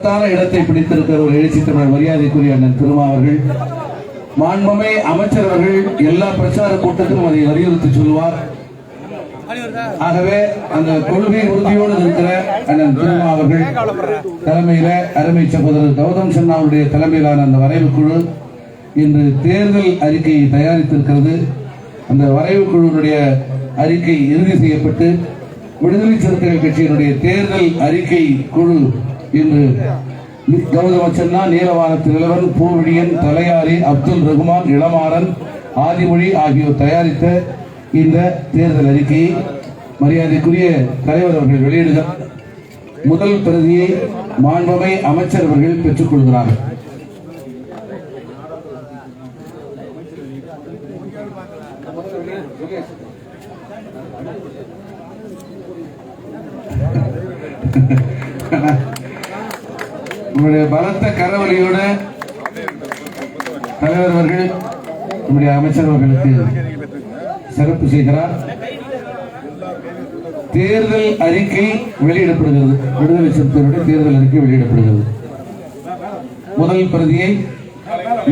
இடத்தை பிடித்திருக்கிற ஒரு எழுச்சி தமிழர் மரியாதைக்குரிய அண்ணன் திருமா அவர்கள் மாண்புமை அமைச்சர் அவர்கள் எல்லா பிரச்சார கூட்டத்திலும் அதை வலியுறுத்தி சொல்வார். ஆகவே அந்த கொள்கை உறுதியோடு இருக்கிற அண்ணன் திருமா அவர்கள் தலைமையில அருமை சகோதரர் கௌதம் சன்னா அவருடைய தலைமையிலான அந்த வரைவு குழு இன்று தேர்தல் அறிக்கையை தயாரித்திருக்கிறது. அந்த வரைவு குழுவினுடைய அறிக்கை இறுதி செய்யப்பட்டு விடுதலை சிறுத்தைகள் கட்சியினுடைய தேர்தல் அறிக்கை குழு இன்று கௌதம சென்னா நீலவானத்து நிலவன் பூவிடியன் தலையாரி அப்துல் ரகுமான் இளமாறன் ஆதிமொழி ஆகியோர் தயாரித்த இந்த தேர்தல் அறிக்கையை மரியாதைக்குரிய தலைவர் அவர்கள் வெளியிடுகிறார் முதல் பிரதியை மாண்பமை அமைச்சர் அவர்கள் பெற்றுக் கொள்கிறார்கள். நம்முடைய பலத்த கரவழியோட தலைவர் அவர்கள் நம்முடைய அமைச்சர் அவர்களுக்கு சிறப்பு செய்கிறார். தேர்தல் அறிக்கை வெளியிடப்படுகிறது. விடுதலை சிறுத்தைகளுடைய தேர்தல் அறிக்கை வெளியிடப்படுகிறது. முதல் பிரதியை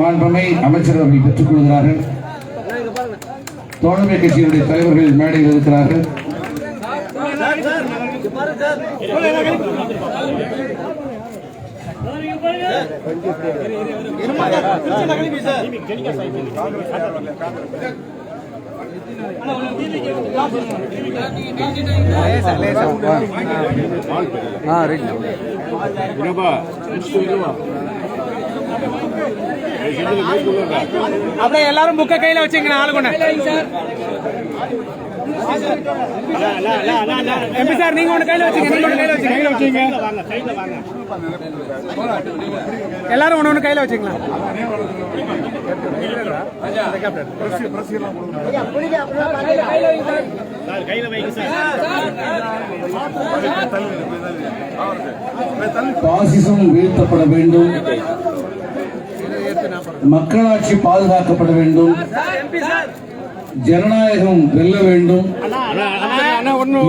மாண்புமை அமைச்சர் அவர்கள் பெற்றுக் கொள்கிறார்கள். தோழமை கட்சியினுடைய தலைவர்கள் மேடையில் இருக்கிறார்கள். அப்படியே எல்லாரும் புக்க கையில வச்சுங்க ஆளு கொண்டு எம்பி சார் நீங்க ஒன்று கையில் வச்சுங்க நீங்க ஒண்ணு கையில வச்சுங்க கையில வச்சுங்க எல்லாரும் ஒண்ணு ஒண்ணு கையில வச்சுக்கலாம் பாசிசம் வீழ்த்தப்பட வேண்டும். மக்களாட்சி பாதுகாக்கப்பட வேண்டும். ஜனநாயகம் வெல்ல வேண்டும்.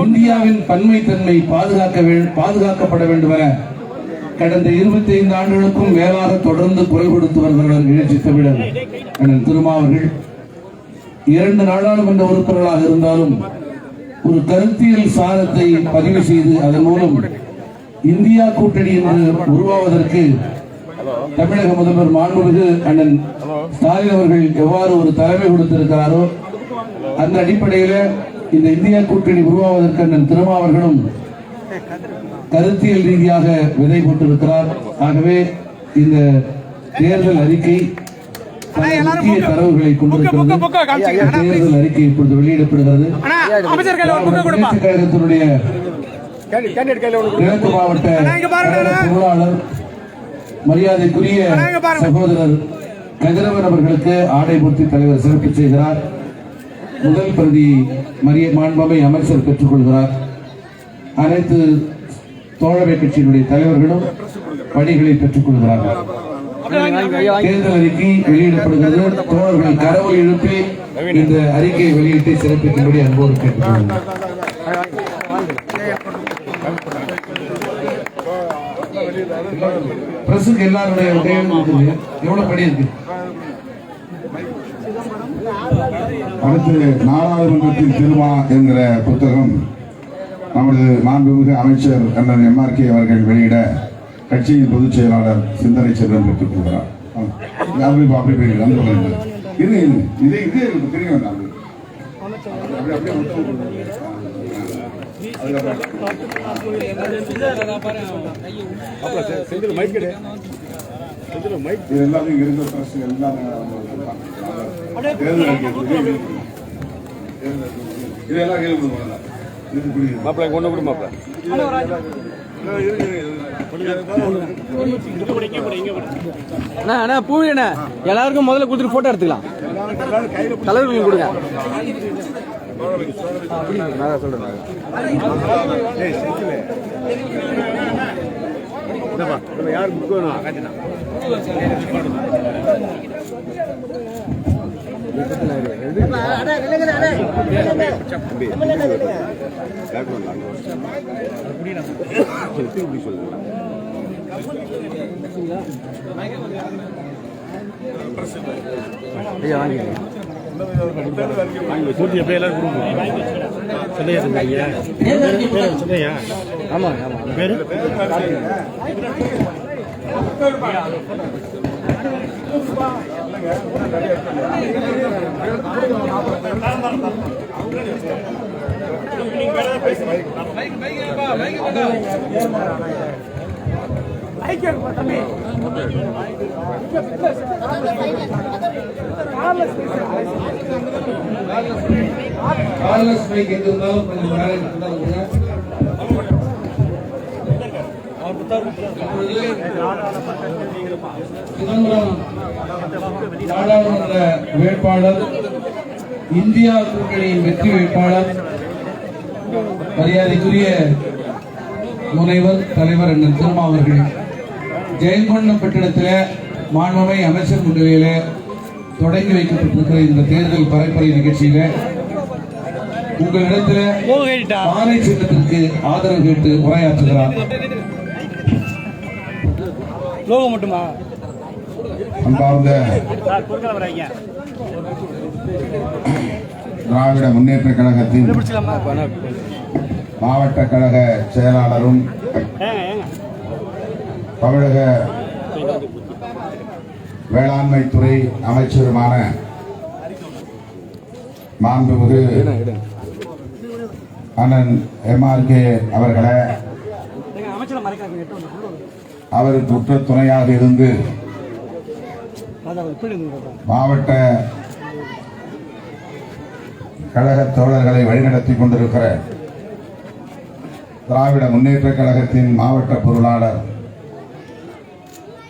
இந்தியாவின் பன்மைத்தன்மை பாதுகாக்க பாதுகாக்கப்பட வேண்டும் என கடந்த 25 ஆண்டுகளுக்கும் மேலாக தொடர்ந்து குரல் கொடுத்து வருகிறவர் எழுச்சி தமிழர் அண்ணன் திருமாவர்கள். இரண்டு நாடாளுமன்ற உறுப்பினர்களாக இருந்தாலும் ஒரு கருத்தியல் சாதத்தை பதிவு செய்து அதன் மூலம் இந்தியா கூட்டணி என்று உருவாவதற்கு தமிழக முதல்வர் மாண்புமிகு அண்ணன் ஸ்டாலின் அவர்கள் எவ்வாறு ஒரு தலைமை கொடுத்திருக்கிறாரோ அந்த அடிப்படையில இந்த இந்தியா கூட்டணி உருவாவதற்கு அண்ணன் திருமாவர்களும் கருத்தியல் ரீதியாக விதை போட்டிருக்கிறார். ஆகவே இந்த தேர்தல் அறிக்கை முக்கிய தரவுகளை கொண்டிருக்கிறது. தேர்தல் அறிக்கை இப்பொழுது வெளியிடப்படுகிறது கழகத்தினுடைய கிழக்கு மாவட்ட பொருளாளர் மரியாதைக்குரிய. சகோதரர் கதிரவன் அவர்களுக்கு ஆடை பூர்த்தி தலைவர் சிறப்பு செய்கிறார். முதல் பிரதி மரிய மாண்பமை அமைச்சர் பெற்றுக் கொள்கிறார் அனைத்து தோழமை கட்சியினுடைய தலைவர்களும் பணிகளை பெற்றுக்கொள்கிறார்கள் தேர்தல் அறிக்கை வெளியிடப்படுகிறது. தோழர்கள் கரவொலி எழுப்பி இந்த அறிக்கையை வெளியிட்டு சிறப்பிக்கும்படி அன்போடு கேட்டுக்கொள்கிறேன். பிரசுக்கு எல்லாருடைய உதயம் எவ்வளவு படி இருக்கு? அடுத்து நாடாளுமன்றத்தின் திருமா என்கிற புத்தகம் நமது மாண்புமிகு அமைச்சர் அண்ணன் எம்ஆர்கே அவர்கள் வெளியிட கட்சியின் பொதுச் செயலாளர் சிந்தனை செல்வன் பெற்றுக் கொள்கிறார். ஆ. அப்படி இது இது இதே இதே தெரிய வேண்டாம். இதெல்லாம் கேள்வி புரியுது மாப்பிள்ளை கொண்டு கொடு மாப்பிள்ளை. அண்ணா அண்ணா பூவி அண்ணா. எல்லாருக்கும் முதல்ல கொடுத்துட்டு போட்டோ எடுத்துக்கலாம். தலைவர்களுக்கு கொடுங்க. நான் சொல்றேன் யார் புக் வேணும்? பேக்ரவுண்ட் அங்கே ஐயா வாங்கிக்கங்க மூர்த்தி அப்படியே எல்லாரும் சொல்லையா சொல்லையா ஆமாம் கார்லஸ் பைக் எங்க இருந்தாலும் கொஞ்சம் மேலே இருந்தாலும் சிதம்பரம் நாடாளுமன்ற வேட்பாளர் இந்தியா கூட்டணியின் வெற்றி வேட்பாளர் மரியாதைக்குரிய முனைவர் தலைவர் அண்ணன் திருமா அவர்கள் ஜெயங்கொண்டம் மாண்புமை அமைச்சர் முன்னிலையில தொடங்கி வைக்கப்பட்டிருக்கிற இந்த தேர்தல் பரப்புரை நிகழ்ச்சியில உங்களிடத்துல ஆணை சின்னத்திற்கு ஆதரவு கேட்டு உரையாற்றுகிறார் லோகோ மட்டுமா? அன்பார்ந்த திராவிட முன்னேற்ற கழகத்தின் மாவட்ட கழக செயலாளரும் தமிழக வேளாண்மை துறை அமைச்சருமான மாண்புமிகு அண்ணன் எம்ஆர்கே அவர்களை. அவருக்கு உற்ற துணையாக இருந்து இருந்து மாவட்ட கழக தோழர்களை வழிநடத்தி கொண்டிருக்கிற திராவிட முன்னேற்ற கழகத்தின் மாவட்ட பொருளாளர்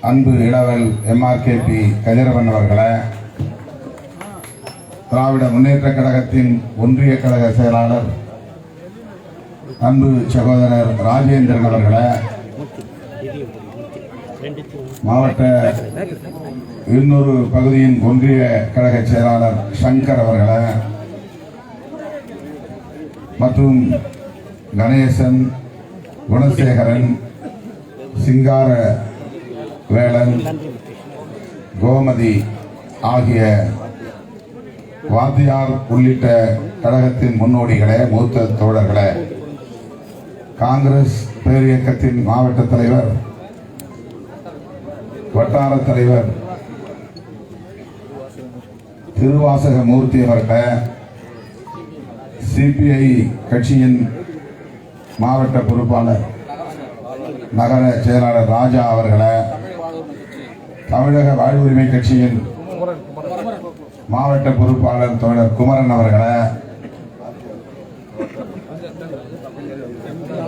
அன்பு இளவல் எம்ஆர்கேபி கதிரவன் அவர்களை திராவிட முன்னேற்ற கழகத்தின் ஒன்றிய கழக செயலாளர் அன்பு சகோதரர் ராஜேந்திரன் அவர்களை மாவட்ட இன்னொரு பகுதியின் ஒன்றிய கழக செயலாளர் சங்கர் அவர்களை மற்றும் கணேசன் குணசேகரன் சிங்கார வேளன் கோமதி ஆகிய வாத்தியார் உள்ளிட்ட கழகத்தின் முன்னோடிகளே மூத்த தோழர்களே காங்கிரஸ் பேரியக்கத்தின் மாவட்ட தலைவர் வட்டார தலைவர் திருவாசக மூர்த்தி அவர்கள சிபிஐ கட்சியின் மாவட்ட பொறுப்பாளர் நகர செயலாளர் ராஜா அவர்களை தமிழக வாழ்வுரிமை கட்சியின் மாவட்ட பொறுப்பாளர் தோழர் குமரன் அவர்களை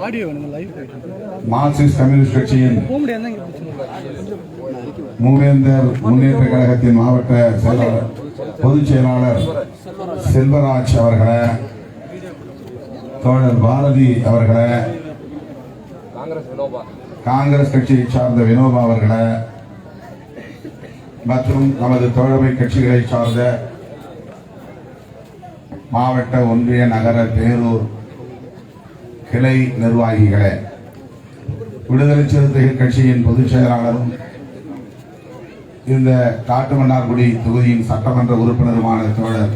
ஆடியோ வேணுங்க லைவ் மார்க்சிஸ்ட் கம்யூனிஸ்ட் கட்சியின் மூவேந்தர் முன்னேற்ற கழகத்தின் மாவட்ட செயலாளர் பொதுச் செயலாளர் செல்வராஜ் அவர்களை தோழர் பாரதி அவர்களை காங்கிரஸ் கட்சியை சார்ந்த வினோபா அவர்களை மற்றும் நமது தோழமை கட்சிகளை சார்ந்த மாவட்ட ஒன்றிய நகர பேரூர் கிளை நிர்வாகிகளை விடுதலை சிறுத்தைகள் கட்சியின் பொதுச் செயலாளரும் இந்த காட்டுமன்னார்குடி தொகுதியின் சட்டமன்ற உறுப்பினருமான தோழர்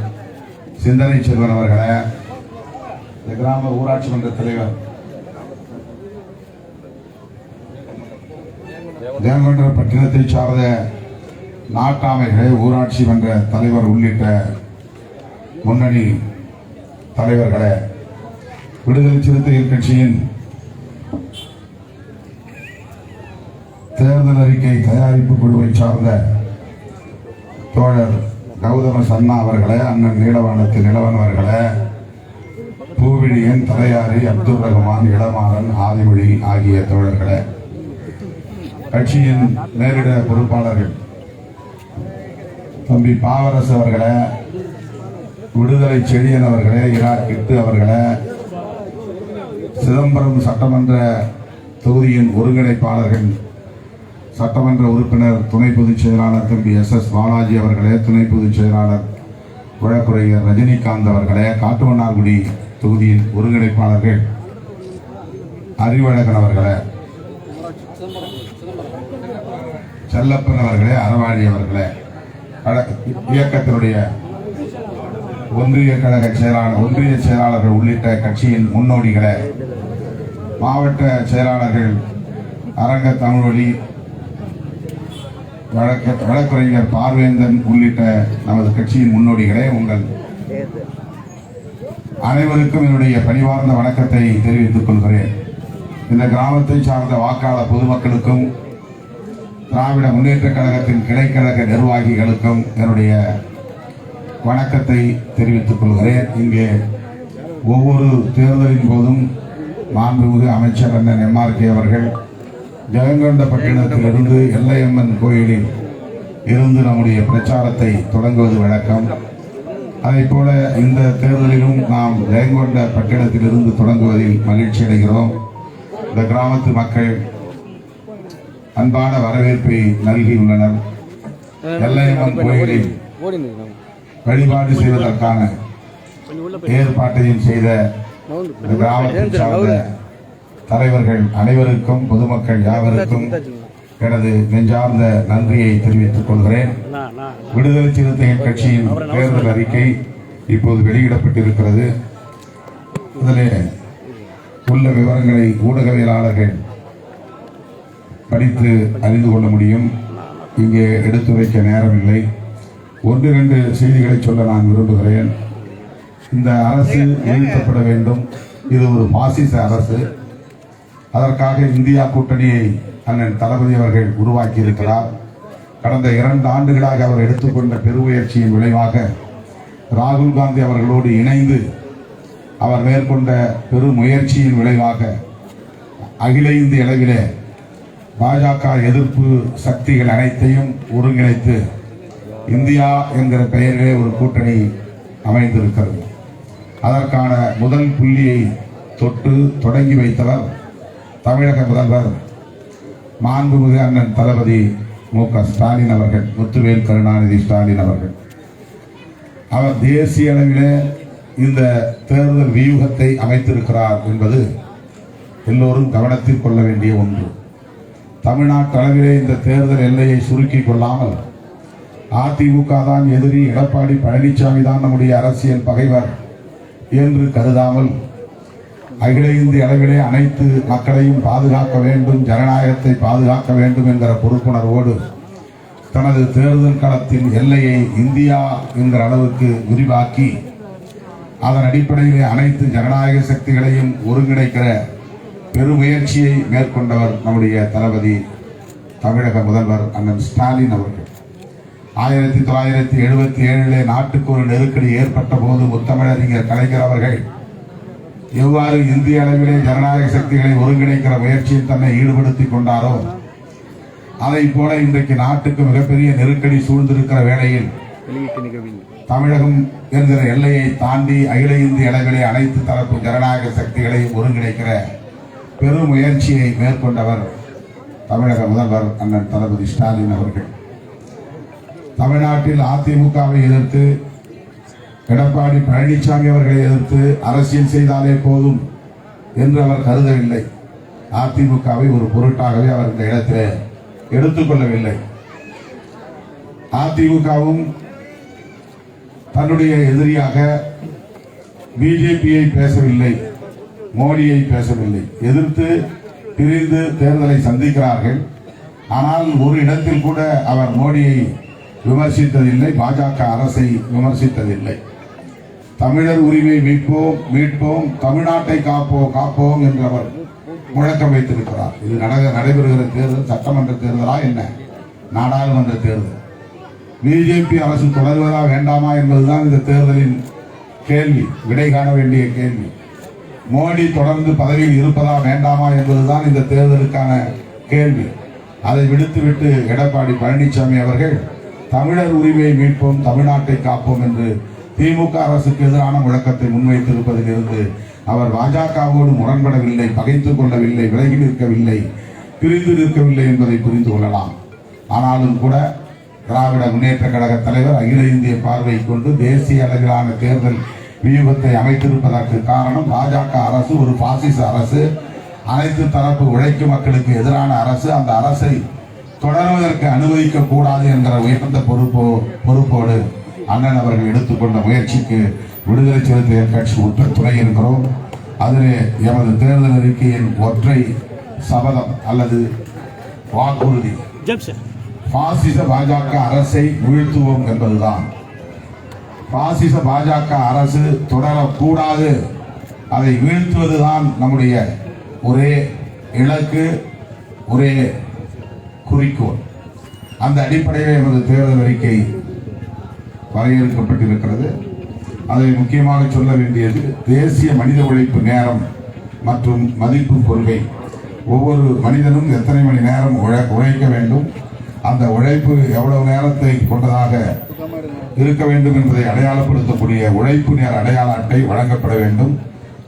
சிந்தனை செல்வன் அவர்களை இந்த கிராம ஊராட்சி மன்ற தலைவர் தேவகொண்ட பட்டினத்தை சார்ந்த நாட்டாமைகளை ஊராட்சி மன்ற தலைவர் உள்ளிட்ட முன்னணி தலைவர்களை விடுதலை சிறுத்தைகள் கட்சியின் தேர்தல் அறிக்கை தயாரிப்பு குழுவை சார்ந்த தோழர் கௌதம சன்னா அவர்களே அண்ணன் நீலவனத்து நிலவன் அவர்களே பூவிழியன் தலையாரி அப்துல் ரஹ்மான் இளமாறன் ஆதிமொழி ஆகிய தோழர்களே. கட்சியின் நேரிட பொறுப்பாளர்கள் தம்பி பாவரசு அவர்களே விடுதலை செழியன் அவர்களே இரா கிட்டு அவர்களே சிதம்பரம் சட்டமன்ற தொகுதியின் ஒருங்கிணைப்பாளர்கள் சட்டமன்ற உறுப்பினர் துணை பொதுச் செயலாளர் தம்பி எஸ். எஸ். பாலாஜி அவர்களே துணை பொதுச் செயலாளர் வழக்குரைஞர் ரஜினிகாந்த் அவர்களே காட்டுமன்னார்குடி தொகுதியின் ஒருங்கிணைப்பாளர்கள் அறிவழகன் அவர்களே செல்லப்பன் அவர்களே அறவாழி அவர்களே இயக்கத்தினுடைய ஒன்றிய கழக செயலாளர் ஒன்றிய செயலாளர்கள் உள்ளிட்ட கட்சியின் முன்னோடிகளை மாவட்ட செயலாளர்கள் அரங்க தமிழ்வழி வழக்க வழக்கறிஞர் பார்வேந்தன் உள்ளிட்ட நமது கட்சியின் முன்னோடிகளே உங்கள் அனைவருக்கும் என்னுடைய பணிவார்ந்த வணக்கத்தை தெரிவித்துக் கொள்கிறேன். இந்த கிராமத்தை சார்ந்த வாக்காளர் பொதுமக்களுக்கும் திராவிட முன்னேற்ற கழகத்தின் கிளைக்கழக நிர்வாகிகளுக்கும் என்னுடைய வணக்கத்தை தெரிவித்துக் கொள்கிறேன். இங்கே ஒவ்வொரு தேர்தலின் போதும் மாண்புமிகு அமைச்சர் அண்ணன் எம்ஆர்கே அவர்கள் ஜெகங்கொண்டப்பட்டினத்திலிருந்து எல்லையம்மன் கோயிலில் இருந்து நம்முடைய பிரச்சாரத்தை தொடங்குவது வழக்கம். அதே போல இந்த தேர்தலிலும் நாம் ஜெயங்கொண்ட பட்டினத்திலிருந்து தொடங்குவதில் மகிழ்ச்சி அடைகிறோம். இந்த கிராமத்து மக்கள் அன்பான வரவேற்பை நல்கியுள்ளனர். எல்லையம்மன் கோயிலில் வழிபாடு செய்வதற்கான ஏற்பாட்டையும் செய்த கிராமத்தை சார்ந்த தலைவர்கள் அனைவருக்கும் பொதுமக்கள் யாவருக்கும் எனது நெஞ்சார்ந்த நன்றியை தெரிவித்துக் கொள்கிறேன். விடுதலை சிறுத்தைகள் கட்சியின் தேர்தல் அறிக்கை இப்போது வெளியிடப்பட்டிருக்கிறது. இதிலே உள்ள விவரங்களை ஊடகவியலாளர்கள் படித்து அறிந்து கொள்ள முடியும். இங்கே எடுத்துரைக்க நேரமில்லை. ஒன்று இரண்டு செய்திகளை சொல்ல நான் விரும்புகிறேன். இந்த அரசு வீழ்த்தப்பட வேண்டும். இது ஒரு பாசிச அரசு. அதற்காக இந்தியா கூட்டணியை அண்ணன் தளபதி அவர்கள் உருவாக்கி இருக்கிறார் கடந்த இரண்டு ஆண்டுகளாக அவர் எடுத்துக்கொண்ட பெருமுயற்சியின் விளைவாக ராகுல் காந்தி அவர்களோடு இணைந்து அவர் மேற்கொண்ட பெருமுயற்சியின் விளைவாக அகில இந்திய அளவிலே பாஜக எதிர்ப்பு சக்திகள் அனைத்தையும் ஒருங்கிணைத்து இந்தியா என்கிற பெயரிலே ஒரு கூட்டணி அமைந்திருக்கிறது. அதற்கான முதல் புள்ளியை தொட்டு தொடங்கி வைத்தவர் தமிழக முதல்வர் மாண்புமிகு அண்ணன் தளபதி மு க ஸ்டாலின் அவர்கள் முத்துவேல் கருணாநிதி ஸ்டாலின் அவர்கள். அவர் தேசிய அளவிலே இந்த தேர்தல் வியூகத்தை அமைத்திருக்கிறார் என்பது எல்லோரும் கவனத்தில் கொள்ள வேண்டிய ஒன்று. தமிழ்நாட்டு அளவிலே இந்த தேர்தல் எல்லையை சுருக்கிக் கொள்ளாமல் அதிமுக தான் எதிரி எடப்பாடி பழனிசாமி தான் நம்முடைய அரசியல் பகைவர் என்று கருதாமல் அகில இந்திய அளவிலே அனைத்து மக்களையும் பாதுகாக்க வேண்டும் ஜனநாயகத்தை பாதுகாக்க வேண்டும் என்கிற பொறுப்புணர்வோடு தனது தேர்தல் களத்தின் எல்லையை இந்தியா என்கிற அளவுக்கு விரிவாக்கி அதன் அடிப்படையிலே அனைத்து ஜனநாயக சக்திகளையும் ஒருங்கிணைக்கிற பெருமுயற்சியை மேற்கொண்டவர் நம்முடைய தளபதி தமிழக முதல்வர் அண்ணன் ஸ்டாலின் அவர்கள். ஆயிரத்தி தொள்ளாயிரத்தி எழுபத்தி ஏழிலே நாட்டுக்கு ஒரு நெருக்கடி ஏற்பட்ட போது முத்தமிழறிஞர் கலைஞர் அவர்கள் எவ்வாறு இந்திய அளவிலே ஜனநாயக சக்திகளை ஒருங்கிணைக்கிற முயற்சியில் தன்னை ஈடுபடுத்திக் கொண்டாரோ அதை போல இன்றைக்கு நாட்டுக்கு மிகப்பெரிய நெருக்கடி சூழ்ந்திருக்கிற வேளையில் தமிழகம் என்கிற எல்லையை தாண்டி அகில இந்திய அளவிலே அனைத்து தரப்பு ஜனநாயக சக்திகளையும் ஒருங்கிணைக்கிற பெரும் முயற்சியை மேற்கொண்டவர் தமிழக முதல்வர் அண்ணன் தளபதி ஸ்டாலின் அவர்கள். தமிழ்நாட்டில் அதிமுகவை எதிர்த்து எடப்பாடி பழனிசாமி அவர்களை எதிர்த்து அரசியல் செய்தாலே போதும் என்று அவர் கருதவில்லை. அதிமுகவை ஒரு பொருட்டாகவே அவர் இந்த இடத்தில் எடுத்துக்கொள்ளவில்லை. அதிமுகவும் தன்னுடைய எதிரியாக பிஜேபியை பேசவில்லை மோடியை பேசவில்லை. எதிர்த்து பிரிந்து தேர்தலை சந்திக்கிறார்கள். ஆனால் ஒரு இடத்தில் கூட அவர் மோடியை விமர்சித்ததில்லை பாஜக அரசை விமர்சித்ததில்லை. தமிழர் உரிமை மீட்போம் மீட்போம் தமிழ்நாட்டை காப்போம் காப்போம் என்று அவர் முழக்கம் வைத்திருக்கிறார். இது நட- நடைபெறுகிற தேர்தல் சட்டமன்ற தேர்தலா என்ன? நாடாளுமன்ற தேர்தல். பிஜேபி அரசு தொடர்வதா வேண்டாமா என்பதுதான் இந்த தேர்தலின் கேள்வி விடை காண வேண்டிய கேள்வி. மோடி தொடர்ந்து பதவியில் இருப்பதா வேண்டாமா என்பதுதான் இந்த தேர்தலுக்கான கேள்வி. அதை விடுத்துவிட்டு எடப்பாடி பழனிசாமி அவர்கள் தமிழர் உரிமையை மீட்போம் தமிழ்நாட்டை காப்போம் என்று திமுக அரசுக்கு எதிரான முழக்கத்தை முன்வைத்திருப்பதிலிருந்து அவர் பாஜகவோடு முரண்படவில்லை பகைத்துக் கொள்ளவில்லை விலகி நிற்கவில்லை பிரிந்து நிற்கவில்லை என்பதை புரிந்து கொள்ளலாம். ஆனாலும் கூட திராவிட முன்னேற்ற கழக தலைவர் அகில இந்திய பார்வை கொண்டு தேசிய அளவிலான தேர்தல் வியூகத்தை அமைத்திருப்பதற்கு காரணம் பாஜக அரசு ஒரு பாசிச அரசு. அனைத்து தரப்பு உழைக்கும் மக்களுக்கு எதிரான அரசு. அந்த அரசை தொடர்வதற்கு அனுமதிக்க கூடாது என்ற உயர்ந்த பொறுப்போ பொறுப்போடு அண்ணன் அவர்கள் எடுத்துக்கொண்ட முயற்சிக்கு விடுதலை சிறுத்தைகள் கட்சி உற்ற துணை இருக்கிறோம். அதிலே எமது தேர்தல் அறிக்கையின் ஒற்றை சபதம் அல்லது வாக்குறுதி. பாசிச பாஜக அரசை வீழ்த்துவோம் என்பதுதான். பாசிச பாஜக அரசு தொடரக்கூடாது. அதை வீழ்த்துவதுதான் நம்முடைய ஒரே இலக்கு ஒரே குறிக்கோள். அந்த அடிப்படையில் எமது தேர்தல் அறிக்கை வரையறுக்கப்பட்டிருக்கிறது. அதை முக்கியமாக சொல்ல வேண்டியது தேசிய மனித உழைப்பு நேரம் மற்றும் மதிப்பு கொள்கை. ஒவ்வொரு மனிதனும் எத்தனை மணி நேரம் உழைக்க வேண்டும்? அந்த உழைப்பு எவ்வளவு நேரத்தை கொண்டதாக இருக்க வேண்டும் என்பதை அடையாளப்படுத்தக்கூடிய உழைப்பு நேர அடையாள அட்டை வழங்கப்பட வேண்டும்.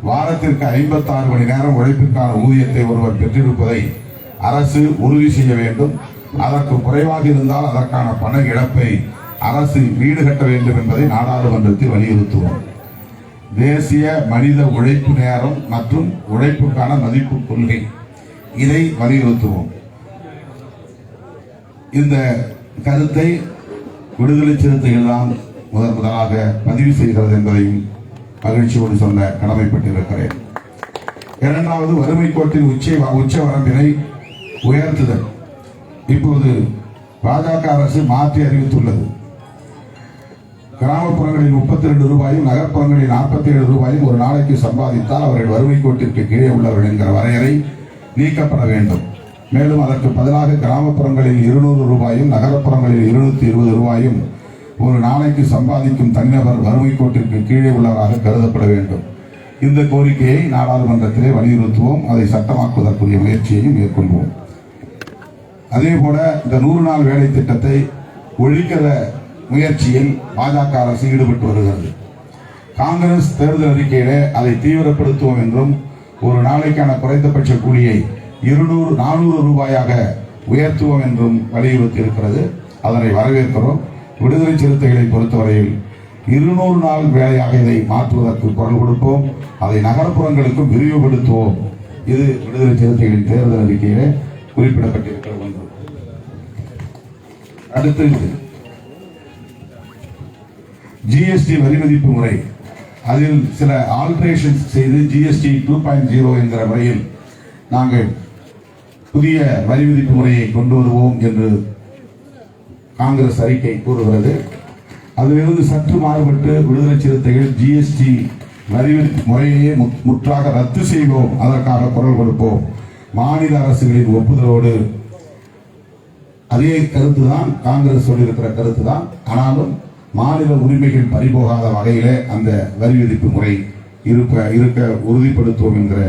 வாரத்திற்கு 56 மணி நேரம் உழைப்பிற்கான ஊதியத்தை ஒருவர் பெற்றிருப்பதை அரசு உறுதி செய்ய வேண்டும். அதற்கு குறைவாக இருந்தால் அதற்கான பண இழப்பை அரசு வீடு கட்ட வேண்டும் என்பதை நாடாளுமன்றத்தில் வலியுறுத்துவோம். தேசிய மனித உழைப்பு நேரம் மற்றும் உழைப்புக்கான மதிப்பு கொள்கை. இதை வலியுறுத்துவோம். இந்த கருத்தை விடுதலை சிறுத்தைகள் தான் முதன் முதலாக பதிவு செய்கிறது என்பதையும் மகிழ்ச்சியோடு சொல்ல கடமைப்பட்டிருக்கிறேன். இரண்டாவது வறுமை கோட்டின் உச்ச உச்ச வரம்பினை உயர்த்துதல். இப்போது பாஜக அரசு மாற்றி அறிவித்துள்ளது. கிராமப்புறங்களில் முப்பத்தி ரெண்டு ரூபாயும் நகர்ப்புறங்களில் நாற்பத்தி ஏழு ரூபாயும் ஒரு நாளைக்கு சம்பாதித்தால் அவர்கள் வறுமை கோட்டிற்கு கீழே உள்ளவர்கள் என்கிற வரையறை நீக்கப்பட வேண்டும். மேலும் அதற்கு பதிலாக கிராமப்புறங்களில் இருநூறு ரூபாயும் நகரப்புறங்களில் இருநூத்தி இருபது ரூபாயும் ஒரு நாளைக்கு சம்பாதிக்கும் தனிநபர் வறுமை கோட்டிற்கு கீழே உள்ளவராக கருதப்பட வேண்டும். இந்த கோரிக்கையை நாடாளுமன்றத்திலே வலியுறுத்துவோம். அதை சட்டமாக்குவதற்குரிய முயற்சியையும் மேற்கொள்வோம். அதே போல இந்த நூறு நாள் வேலை திட்டத்தை ஒழிக்கிற முயற்சியில் பாஜக அரசு ஈடுபட்டு வருகிறது. காங்கிரஸ் தேர்தல் அறிக்கையிலே அதை தீவிரப்படுத்துவோம் என்றும் ஒரு நாளைக்கான குறைந்தபட்ச கூலியை இருநூறு நானூறு ரூபாயாக உயர்த்துவோம் என்றும் வலியுறுத்தி இருக்கிறது அதனை வரவேற்கிறோம். விடுதலை சிறுத்தைகளை பொறுத்தவரையில் இருநூறு நாள் வேலையாக இதை மாற்றுவதற்கு குரல் கொடுப்போம். அதை நகர்ப்புறங்களுக்கும் விரிவுபடுத்துவோம். இது விடுதலை சிறுத்தைகளின் தேர்தல் அறிக்கையிலே குறிப்பிடப்பட்டிருக்கிற ஒன்று. அடுத்து ஜிஎஸ்டி வரி மதிப்பு முறை. அதில் சில ஆல்ட்ரேஷன்ஸ் செய்து ஜிஎஸ்டி டூ பாயிண்ட் ஜீரோ என்கிற முறையில் நாங்கள் புதிய வரி விதிப்பு முறையை கொண்டு வருவோம் என்று காங்கிரஸ் அறிக்கை கூறுகிறது. அதிலிருந்து சற்று மாறுபட்டு விடுதலை சிறுத்தைகள் ஜிஎஸ்டி வரி முறையையே முற்றாக ரத்து செய்வோம். அதற்காக குரல் கொடுப்போம். மாநில அரசுகளின் ஒப்புதலோடு அதே கருத்து தான் காங்கிரஸ் சொல்லியிருக்கிற கருத்து தான் ஆனாலும் மாநில உரிமைகள் பறிபோகாத வகையிலே அந்த வரி விதிப்பு முறை இருப்ப இருக்க உறுதிப்படுத்துவோம் என்கிற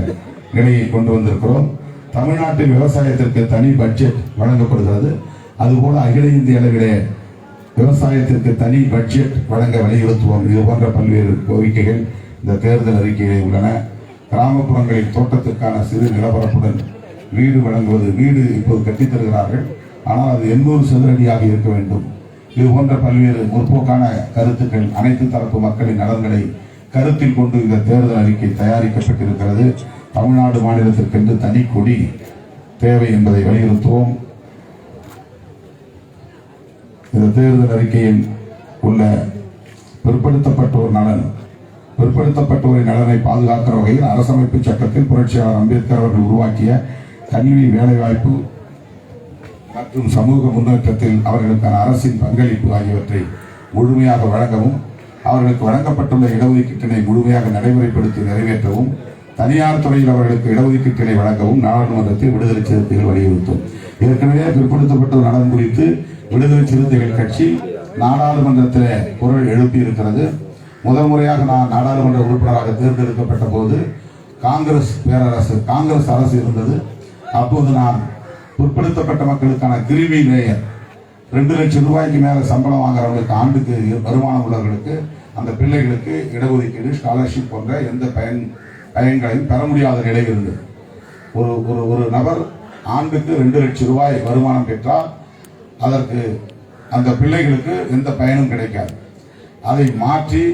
நிலையை கொண்டு வந்திருக்கிறோம். தமிழ்நாட்டில் விவசாயத்திற்கு தனி பட்ஜெட் வழங்கப்படுகிறது. அதுபோல அகில இந்திய அளவிலே விவசாயத்திற்கு தனி பட்ஜெட் வழங்க வலியுறுத்துவோம். இது போன்ற பல்வேறு கோரிக்கைகள் இந்த தேர்தல் அறிக்கையிலே உள்ளன. கிராமப்புறங்களில் தோட்டத்திற்கான சிறு நிலப்பரப்புடன் வீடு வழங்குவது வீடு இப்போது கட்டித்தருகிறார்கள். ஆனால் அது எண்ணூறு சதுரடியாக இருக்க வேண்டும். இது போன்ற பல்வேறு முற்போக்கான கருத்துக்கள் அனைத்து தரப்பு மக்களின் நலன்களை கருத்தில் கொண்டு இந்த தேர்தல் அறிக்கை தயாரிக்கப்பட்டிருக்கிறது. தமிழ்நாடு மாநிலத்திற்கென்று தனி கொடி தேவை என்பதை வலியுறுத்துவோம். இந்த தேர்தல் அறிக்கையில் உள்ள பிற்படுத்தப்பட்டோர் நலன் பிற்படுத்தப்பட்டோரின் நலனை பாதுகாக்கிற வகையில் அரசமைப்பு சட்டத்தில் புரட்சியாளர் அம்பேத்கர் அவர்கள் உருவாக்கிய கல்வி வேலைவாய்ப்பு மற்றும் சமூக முன்னேற்றத்தில் அவர்களுக்கான அரசின் பங்களிப்பு ஆகியவற்றை முழுமையாக வழங்கவும் அவர்களுக்கு வழங்கப்பட்டுள்ள இடஒதுக்கீட்டினை முழுமையாக நடைமுறைப்படுத்தி நிறைவேற்றவும் தனியார் துறையில் அவர்களுக்கு இடஒதுக்கீட்டினை வழங்கவும் நாடாளுமன்றத்தில் விடுதலை சிறுத்தைகள் வலியுறுத்தும். ஏற்கனவே பிற்படுத்தப்பட்டோர் நலன் குறித்து விடுதலை சிறுத்தைகள் கட்சி நாடாளுமன்றத்தில் குரல் எழுப்பியிருக்கிறது. முதல் முறையாக நான் நாடாளுமன்ற உறுப்பினராக தேர்ந்தெடுக்கப்பட்ட போது காங்கிரஸ் பேரரசு காங்கிரஸ் அரசு இருந்தது. அப்போது நான் பிற்படுத்தப்பட்ட மக்களுக்கான கிருமி லேயர் ரெண்டு லட்சம் ரூபாய்க்கு மேல சம்பளம் வாங்குறவங்களுக்கு ஆண்டுக்கு வருமானம் உள்ளவர்களுக்கு அந்த பிள்ளைகளுக்கு இடஒதுக்கீடு ஸ்காலர்ஷிப் போன்ற எந்த பயன் பயன்களையும் பெற முடியாத நிலை இருந்தது. ஒரு ஒரு ஒரு நபர் ஆண்டுக்கு ரெண்டு லட்சம் ரூபாய் வருமானம் பெற்றால் அதற்கு அந்த பிள்ளைகளுக்கு எந்த பயனும் கிடைக்காது. அதை மாற்றி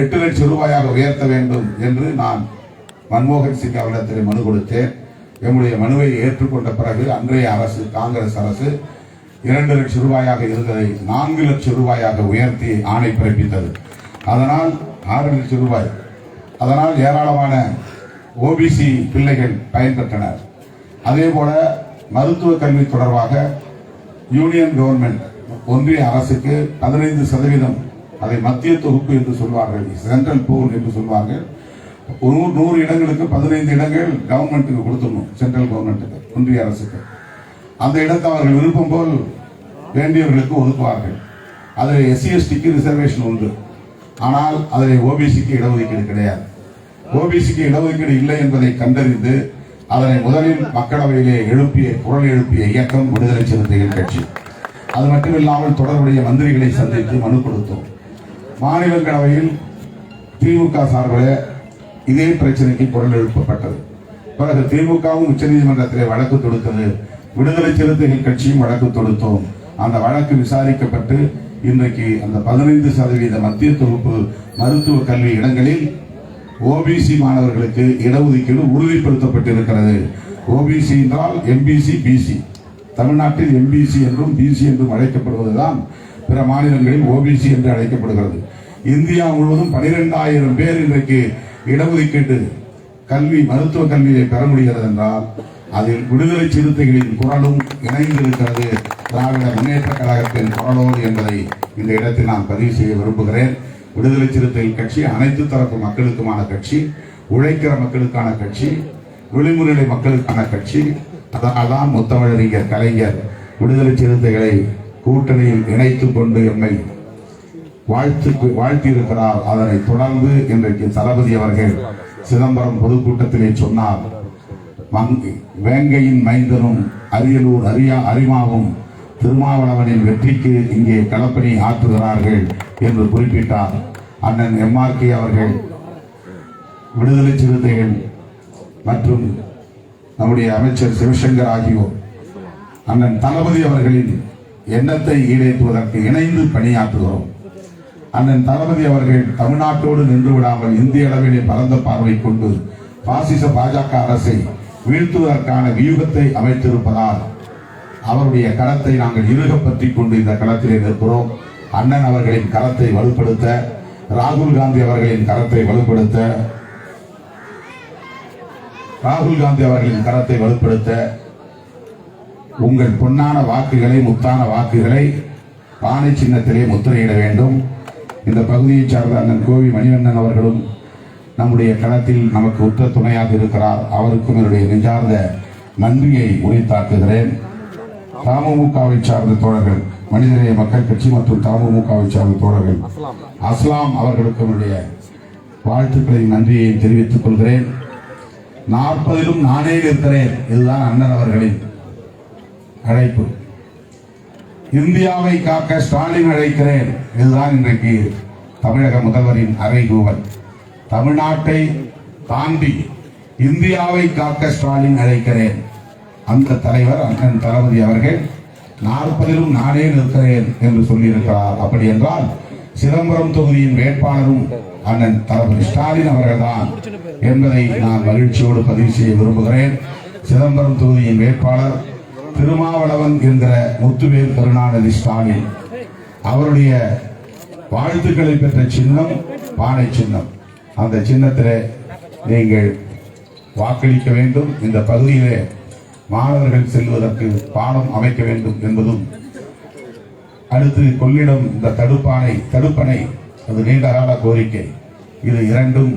எட்டு லட்சம் ரூபாயாக உயர்த்த வேண்டும் என்று நான் மன்மோகன் சிங் அவரிடத்தில் மனு கொடுத்தேன். எம்முடைய மனுவை ஏற்றுக்கொண்ட பிறகு அன்றைய அரசு காங்கிரஸ் அரசு இரண்டு லட்சம் ரூபாயாக இருந்ததை நான்கு லட்சம் ரூபாயாக உயர்த்தி ஆணை பிறப்பித்தது. அதனால் ஆறு லட்சம் ரூபாய். அதனால் ஏராளமான ஓபிசி பிள்ளைகள் பயன்பெற்றனர். அதே போல மருத்துவ கல்வி தொடர்பாக யூனியன் கவர்மெண்ட் ஒன்றிய அரசுக்கு பதினைந்து சதவீதம் அதை மத்திய தொகுப்பு என்று சொல்வார்கள் சென்ட்ரல் பூல் என்று சொல்வார்கள். நூறு நூறு இடங்களுக்கு பதினைந்து இடங்கள் கவர்மெண்ட்டுக்கு கொடுத்துடணும் சென்ட்ரல் கவர்மெண்ட்டுக்கு ஒன்றிய அரசுக்கு. அந்த இடத்தை அவர்கள் விருப்பம் போல் வேண்டியவர்களுக்கு ஒதுக்குவார்கள். அதில் எஸ்சி எஸ்டிக்கு ரிசர்வேஷன் உண்டு. ஆனால் அதில் ஓபிசிக்கு இடஒதுக்கீடு கிடையாது. ஓபிசிக்கு இடஒதுக்கீடு இல்லை என்பதை கண்டறிந்து அதனை முதலில் மக்களவையிலே எழுப்பிய குரல் எழுப்பிய இயக்கம் விடுதலை சிறுத்தைகள் கட்சி. அது மட்டுமில்லாமல் தொடர்புடைய மந்திரிகளை சந்தித்து மனு கொடுத்தோம். மாநிலங்களவையில் திமுக சார்பில் இதே பிரச்சனைக்கு குரல் எழுப்பப்பட்டது பிறகு திமுகவும் உச்சநீதிமன்றத்திலே வழக்கு தொடுத்தது. விடுதலை சிறுத்தைகள் கட்சியும் வழக்கு தொடுத்தோம். அந்த வழக்கு விசாரிக்கப்பட்டு இன்றைக்கு அந்த பதினைந்து சதவீத மத்திய தொகுப்பு மருத்துவ கல்வி இடங்களில் ஓபிசி மாணவர்களுக்கு இடஒதுக்கீடு உறுதிப்படுத்தப்பட்டிருக்கிறது. ஓபிசி என்றால் எம்பிசி பிசி தமிழ்நாட்டில் எம்பிசி என்றும் பிசி என்றும் அழைக்கப்படுவதுதான் பிற மாநிலங்களில் ஓபிசி என்று அழைக்கப்படுகிறது. இந்தியா முழுவதும் பனிரெண்டாயிரம் பேர் இன்றைக்கு இடஒதுக்கீட்டு கல்வி மருத்துவ கல்வியை பெற முடிகிறது என்றால் அதில் விடுதலை சிறுத்தைகளின் குரலும் இணைந்திருக்கிறது. திராவிட முன்னேற்ற கழகத்தின் குரலோடு என்பதை இந்த இடத்தில் நான் பதிவு செய்ய விரும்புகிறேன். விடுதலை சிறுத்தைகள் கட்சி அனைத்து தரப்பு மக்களுக்குமான கட்சி உழைக்கிற மக்களுக்கான கட்சி விளிமுறை மக்களுக்கான கட்சி அதனால்தான் முத்தமிழறிஞர் கலைஞர் விடுதலை சிறுத்தைகளை கூட்டணியில் இணைத்துக் கொண்டு எம்மை வாழ்த்து வாழ்த்தியிருக்கிறார். அதனை தொடர்ந்து இன்றைக்கு தளபதி அவர்கள் சிதம்பரம் பொதுக்கூட்டத்திலே சொன்னார். வேங்கையின் மைந்தனும் அரியலூர் அரியா அரிமாவும் திருமாவளவனின் வெற்றிக்கு இங்கே களப்பணி ஆற்றுகிறார்கள் என்று குறிப்பிட்டார். அண்ணன் எம்ஆர்கே அவர்கள் விடுதலை சிறுத்தைகள் மற்றும் நம்முடைய அமைச்சர் சிவசங்கர் ஆகியோர் அண்ணன் தளபதி அவர்களின் எண்ணத்தை ஈடேற்றுவதற்கு இணைந்து பணியாற்றுகிறோம். அண்ணன் தளபதி அவர்கள் தமிழ்நாட்டோடு நின்று விடாமல் இந்திய அளவிலே பரந்த பார்வை கொண்டு பாசிச பாஜக அரசை வீழ்த்துவதற்கான வியூகத்தை அமைத்திருப்பதால் அவருடைய களத்தை நாங்கள் இருக பற்றி கொண்டு இந்த களத்திலே நிற்கிறோம் அண்ணன் அவர்களின் கரத்தை வலுப்படுத்த ராகுல் காந்தி அவர்களின் கரத்தை வலுப்படுத்த ராகுல் காந்தி அவர்களின் கரத்தை வலுப்படுத்த உங்கள் பொன்னான வாக்குகளை முத்தான வாக்குகளை பானை சின்னத்திலே முத்திரையிட வேண்டும். இந்த பகுதியைச் சார்ந்த அண்ணன் கோவி மணிவண்ணன் அவர்களும் நம்முடைய களத்தில் நமக்கு உற்ற துணையாக இருக்கிறார். அவருக்கும் என்னுடைய நெஞ்சார்ந்த நன்றியை உரித்தாக்குகிறேன். தமுமுகவை சார்ந்த தோழர்கள் மனிதநேய மக்கள் கட்சி மற்றும் தமுமுகவை சார்ந்த தோழர்கள் அஸ்லாம் அவர்களுக்கும் என்னுடைய வாழ்த்துக்களின் நன்றியை தெரிவித்துக் கொள்கிறேன். நாற்பதிலும் நானே இருக்கிறேன். இதுதான் அண்ணன் அவர்களின் அழைப்பு. இந்தியாவை காக்க ஸ்டாலின் அழைக்கிறேன் இதுதான் இன்றைக்கு தமிழக முதல்வரின் அறைகூவல். தமிழ்நாட்டை தாண்டி இந்தியாவை காக்க ஸ்டாலின் அழைக்கிறேன். அந்த தலைவர் அண்ணன் தளபதி அவர்கள் நாற்பதிலும் நானே நிற்கிறேன் என்று சொல்லியிருக்கிறார். அப்படி என்றால் சிதம்பரம் தொகுதியின் வேட்பாளரும் அண்ணன் தளபதி ஸ்டாலின் அவர்கள்தான் என்பதை நான் மகிழ்ச்சியோடு பதிவு செய்ய விரும்புகிறேன். சிதம்பரம் தொகுதியின் வேட்பாளர் திருமாவளவன் என்கிற முத்துவேல் கருணாநிதி ஸ்டாலின் அவருடைய வாழ்த்துக்களை பெற்ற சின்னம் பானை சின்னம். அந்த சின்னத்திலே நீங்கள் வாக்களிக்க வேண்டும். இந்த பகுதியிலே மாணவர்கள் செல்வதற்கு பாலம் அமைக்க வேண்டும் என்பதும் அடுத்து கொள்ளிடம் இந்த தடுப்பானை தடுப்பணை அது நீண்டகால கோரிக்கை. இது இரண்டும்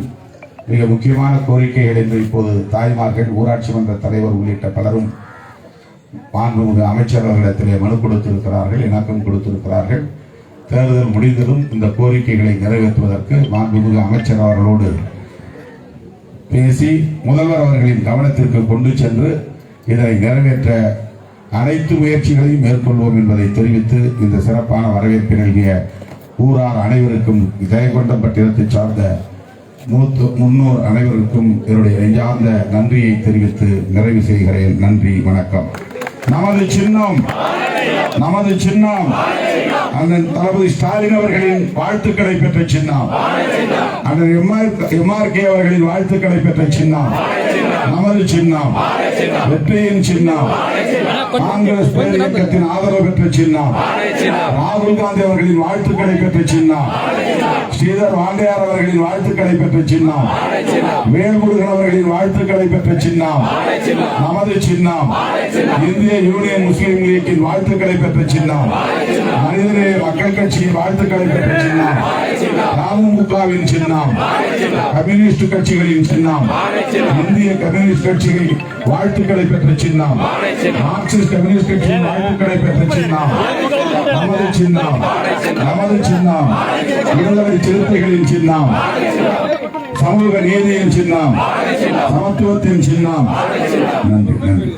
மிக முக்கியமான கோரிக்கைகள் என்று இப்போது தாய்மார்கள் ஊராட்சி மன்ற தலைவர் உள்ளிட்ட பலரும் மாண்புமிகு அமைச்சர் அவர்களிடத்திலே மனு கொடுத்திருக்கிறார்கள் இணக்கம் கொடுத்திருக்கிறார்கள். தேர்தல் முடிந்ததும் இந்த கோரிக்கைகளை நிறைவேற்றுவதற்கு மாண்புமிகு அமைச்சர் அவர்களோடு பேசி முதல்வர் அவர்களின் கவனத்திற்கு கொண்டு சென்று இதனை நிறைவேற்ற அனைத்து முயற்சிகளையும் மேற்கொள்வோம் என்பதை தெரிவித்து இந்த சிறப்பான வரவேற்பு நல்கிய ஊரார் அனைவருக்கும் ஜெயகொண்டம் பட்டினத்தை சார்ந்த மூத்த முன்னோர் அனைவருக்கும் என்னுடைய நெஞ்சார்ந்த நன்றியை தெரிவித்து நிறைவு செய்கிறேன். நன்றி வணக்கம். நமது சின்னம் நமது சின்னம். அண்ணன் தளபதி ஸ்டாலின் அவர்களின் வாழ்த்துக்களை பெற்ற சின்னம். அண்ணன் எம்ஆர்கே அவர்களின் வாழ்த்துக்களை பெற்ற சின்னம். நமது சின்னம் வெற்றியின் சின்னம். காங்கிரஸ் பேர் இயக்கத்தின் ஆதரவு பெற்ற சின்னம். ராகுல் காந்தி அவர்களின் வாழ்த்துக்களை பெற்ற சின்னம். ஸ்ரீதர் வாண்டையார் அவர்களின் வாழ்த்துக்களை பெற்ற சின்னம். வேல்முருகன் அவர்களின் வாழ்த்துக்களை பெற்ற சின்னம். நமது சின்னம். இந்திய யூனியன் முஸ்லீம் லீக்கின் வாழ்த்துக்களை பெற்ற சின்னம். மனிதநேய மக்கள் கட்சியின் வாழ்த்துக்களை பெற்ற சின்னம். அதிமுகவின் சின்னம். கம்யூனிஸ்ட் கட்சிகளின் சின்னம். இந்திய கம்யூனிஸ்ட் கட்சிகள் வாழ்த்துக்களை பெற்ற சின்னம். மார்க்சிஸ்ட் கம்யூனிஸ்ட் கட்சியின் வாழ்த்துக்களை பெற்ற சின்னம். நமது சின்னம். நமது சின்னம் விடுதலை சிறுத்தைகளின் சின்னம். சமூக நீதியின் சின்னம். சமத்துவத்தின் சின்னம். நன்றி நன்றி